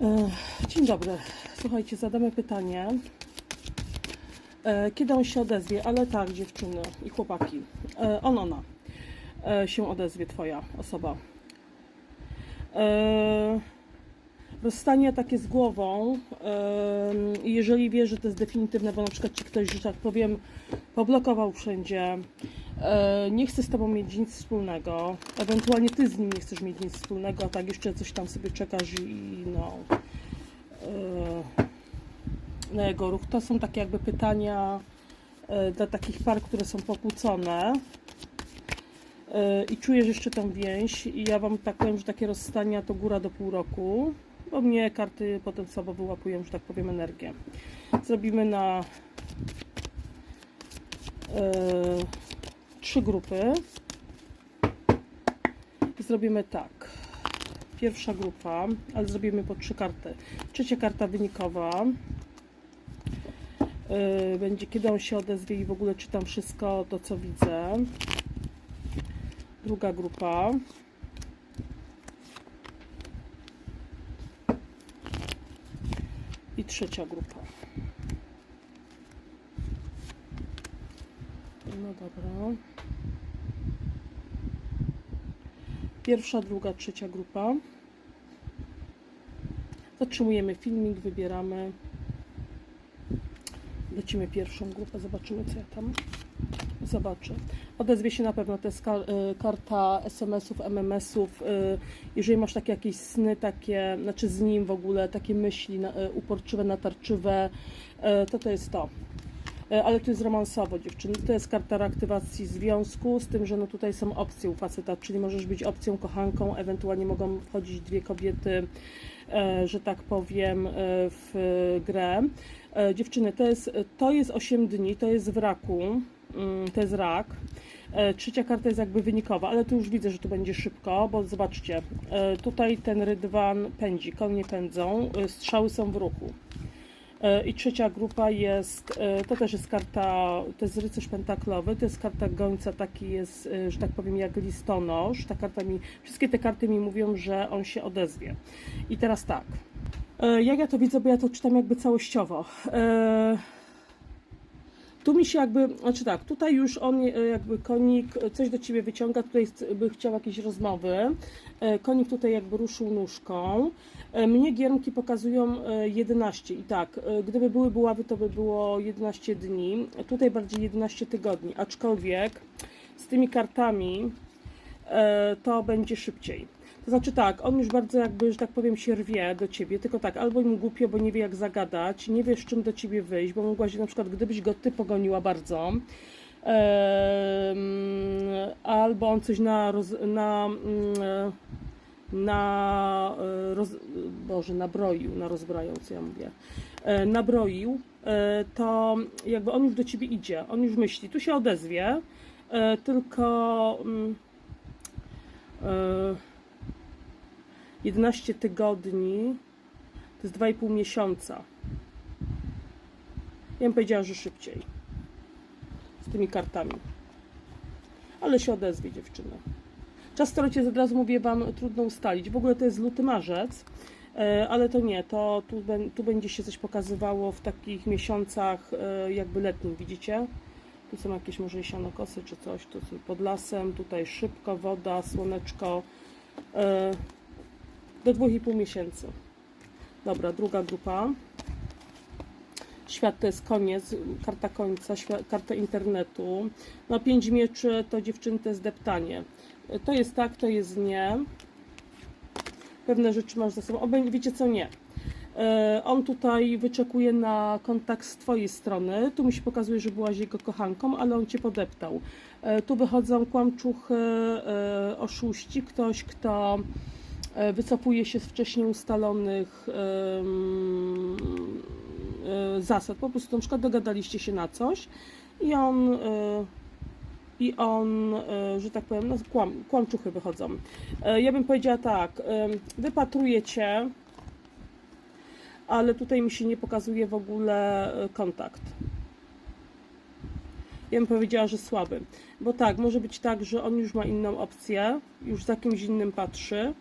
E, Dzień dobry. Słuchajcie, zadamy pytanie. E, Kiedy on się odezwie? Ale tak, dziewczyny i chłopaki. E, On, ona się odezwie, twoja osoba. Rozstanie takie z głową, jeżeli wiesz, że to jest definitywne, bo na przykład ci ktoś, że tak powiem, poblokował wszędzie, nie chce z tobą mieć nic wspólnego, ewentualnie ty z nim nie chcesz mieć nic wspólnego, a tak jeszcze coś tam sobie czekasz i no jego ruch. To są takie jakby pytania e, dla takich par, które są pokłócone e, i czujesz jeszcze tą więź i ja wam tak powiem, że takie rozstania to góra do pół roku, bo mnie karty potem słabo wyłapują, że tak powiem, energię. Zrobimy na e, trzy grupy. Zrobimy tak. Pierwsza grupa, ale zrobimy po trzy karty. Trzecia karta wynikowa. Yy, Będzie kiedy on się odezwie i w ogóle czytam wszystko to, co widzę. Druga grupa. I trzecia grupa. No dobra. Pierwsza, druga, trzecia grupa. Zatrzymujemy filmik, wybieramy. Lecimy pierwszą grupę, zobaczymy co ja tam zobaczę. Odezwie się na pewno, to jest y, karta SMS-ów, MMS-ów. y, Jeżeli masz takie jakieś sny, takie, znaczy z nim w ogóle, takie myśli y, uporczywe, natarczywe, to to jest to. Ale to jest romansowo, dziewczyny. To jest karta reaktywacji związku, z tym, że no tutaj są opcje u faceta, czyli możesz być opcją kochanką, ewentualnie mogą wchodzić dwie kobiety, że tak powiem, e, w grę. E, Dziewczyny, to jest, to jest 8 dni, to jest w raku, mm, to jest rak. E, Trzecia karta jest jakby wynikowa, ale tu już widzę, że tu będzie szybko, bo zobaczcie, e, tutaj ten rydwan pędzi, konie pędzą, e, strzały są w ruchu. E, I trzecia grupa jest, e, to też jest karta, to jest rycerz pentaklowy, to jest karta gońca, taki jest, e, że tak powiem, jak listonosz. Ta karta mi, wszystkie te karty mi mówią, że on się odezwie. I teraz tak, jak ja to widzę, bo ja to czytam jakby całościowo. Tu mi się jakby, znaczy tak, tutaj już on e, jakby konik e, coś do ciebie wyciąga, tutaj by chciał jakieś rozmowy. E, Konik tutaj jakby ruszył nóżką. Mnie giermki pokazują e, 11 i tak, gdyby były buławy, to by było 11 dni, tutaj bardziej 11 tygodni, aczkolwiek z tymi kartami to będzie szybciej. To znaczy tak, on już bardzo jakby, że tak powiem, się rwie do ciebie, tylko tak, albo mu głupio, bo nie wie jak zagadać, nie wie z czym do ciebie wyjść, bo mogłaś na przykład, gdybyś go ty pogoniła bardzo, em, albo on coś na, roz, na, mm, na e, roz, Boże, nabroił, na rozbrajał, co ja mówię, e, nabroił, e, to jakby on już do ciebie idzie, on już myśli, tu się odezwie, tylko mm, 11 tygodni to jest 2,5 miesiąca. Ja bym powiedziała, że szybciej z tymi kartami. Ale się odezwie dziewczyna. Czas stolecie od razu mówię Wam trudno ustalić. W ogóle to jest luty marzec, e, ale to nie, to tu, tu będzie się coś pokazywało w takich miesiącach e, jakby letnich, widzicie? Tu są jakieś może jesianokosy czy coś, tu są pod lasem, tutaj szybko, woda, słoneczko. Do 2,5 miesięcy. Dobra, druga grupa. Świat to jest koniec, karta końca, świat, karta internetu. No pięć mieczy to dziewczyny to jest deptanie. To jest tak, to jest nie. Pewne rzeczy masz za sobą. O, wiecie co, nie. E, On tutaj wyczekuje na kontakt z Twojej strony. Tu mi się pokazuje, że byłaś jego kochanką, ale on Cię podeptał. E, Tu wychodzą kłamczuchy, e, oszuści, ktoś, kto wycofuje się z wcześniej ustalonych e, zasad. Po prostu na przykład dogadaliście się na coś i on, e, i on e, że tak powiem, no, kłam, kłamczuchy wychodzą. E, Ja bym powiedziała tak, cię, ale tutaj mi się nie pokazuje w ogóle e, kontakt. Ja bym powiedziała, że słaby. Bo tak, może być tak, że on już ma inną opcję, już za kimś innym patrzy.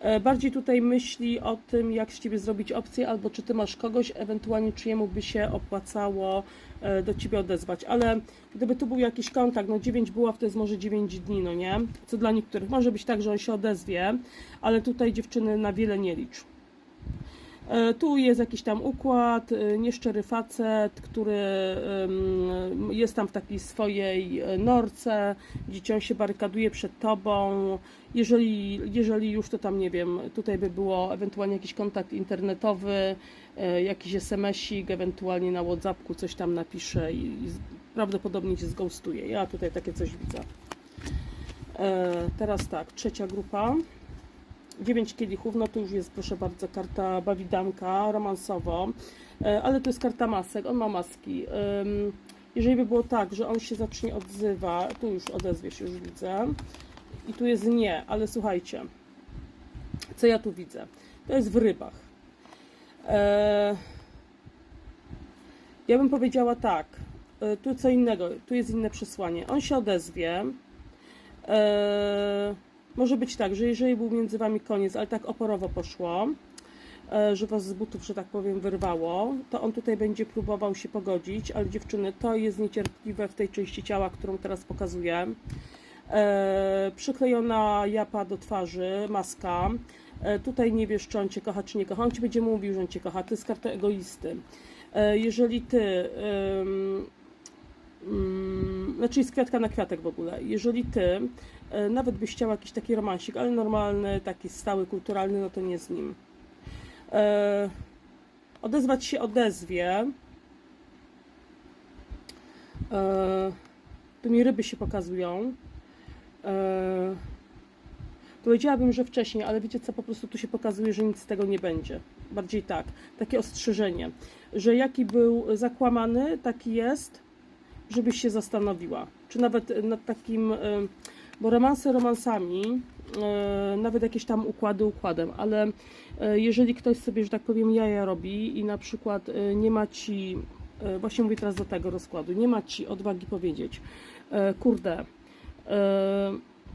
E, Bardziej tutaj myśli o tym, jak z ciebie zrobić opcję, albo czy ty masz kogoś, ewentualnie czyjemu by się opłacało e, do ciebie odezwać. Ale gdyby tu był jakiś kontakt, no 9 buław to jest może 9 dni, no nie? Co dla niektórych może być tak, że on się odezwie, ale tutaj dziewczyny na wiele nie licz. E, Tu jest jakiś tam układ, e, nieszczery facet, który jest tam w takiej swojej e, norce, gdzie on się barykaduje przed tobą. Jeżeli, jeżeli już to tam nie wiem, tutaj by było ewentualnie jakiś kontakt internetowy, jakiś SMS-ik, ewentualnie na Whatsappku coś tam napisze i, i prawdopodobnie cię zghostuje. Ja tutaj takie coś widzę. Teraz tak, trzecia grupa. 9 kielichów, no to już jest proszę bardzo karta bawidanka romansowo, E, ale to jest karta masek, on ma maski. Jeżeli by było tak, że on się zacznie odzywa, tu już odezwie się, już widzę. I tu jest nie, ale słuchajcie, co ja tu widzę? To jest w rybach. E, ja bym powiedziała tak, e, tu co innego, tu jest inne przesłanie. On się odezwie. E, może być tak, że jeżeli był między wami koniec, ale tak oporowo poszło, e, że was z butów, że tak powiem, wyrwało, to on tutaj będzie próbował się pogodzić, ale dziewczyny, to jest niecierpliwe w tej części ciała, którą teraz pokazuję. E, przyklejona japa do twarzy, maska. E, tutaj nie wiesz, czy on cię kocha, czy nie kocha. On ci będzie mówił, że on cię kocha. To jest karta egoisty. Jeżeli ty. ym, Mm, znaczy jest kwiatka na kwiatek w ogóle. Jeżeli ty e, nawet byś chciał jakiś taki romansik, ale normalny, taki stały, kulturalny, no to nie z nim. E, odezwać się odezwie. E, tu mi ryby się pokazują. Powiedziałabym, że wcześniej, ale wiecie co, po prostu tu się pokazuje, że nic z tego nie będzie. Bardziej tak, takie ostrzeżenie, że jaki był zakłamany, taki jest, żebyś się zastanowiła, czy nawet nad takim, y, bo romanse romansami, y, nawet jakieś tam układy układem, ale jeżeli ktoś sobie, że tak powiem, jaja robi i na przykład nie ma ci, właśnie mówię teraz do tego rozkładu, nie ma ci odwagi powiedzieć, kurde,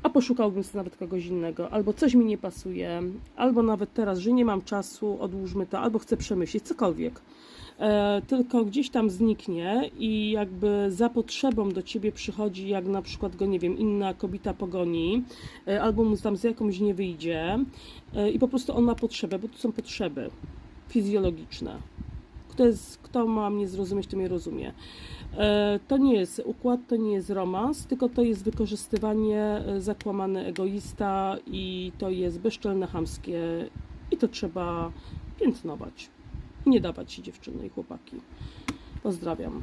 a poszukałbym sobie nawet kogoś innego, albo coś mi nie pasuje, albo nawet teraz, że nie mam czasu, odłóżmy to, albo chcę przemyśleć, cokolwiek. e, tylko gdzieś tam zniknie i jakby za potrzebą do ciebie przychodzi, jak na przykład go, nie wiem, inna kobieta pogoni, e, albo mu tam z jakąś nie wyjdzie e, i po prostu on ma potrzebę, bo to są potrzeby fizjologiczne. Kto, jest, kto ma mnie zrozumieć, to mnie rozumie. E, To nie jest układ, to nie jest romans, tylko to jest wykorzystywanie, e, zakłamany egoista i to jest bezczelne, chamskie i to trzeba piętnować. Nie dawać się dziewczyny i chłopaki. Pozdrawiam.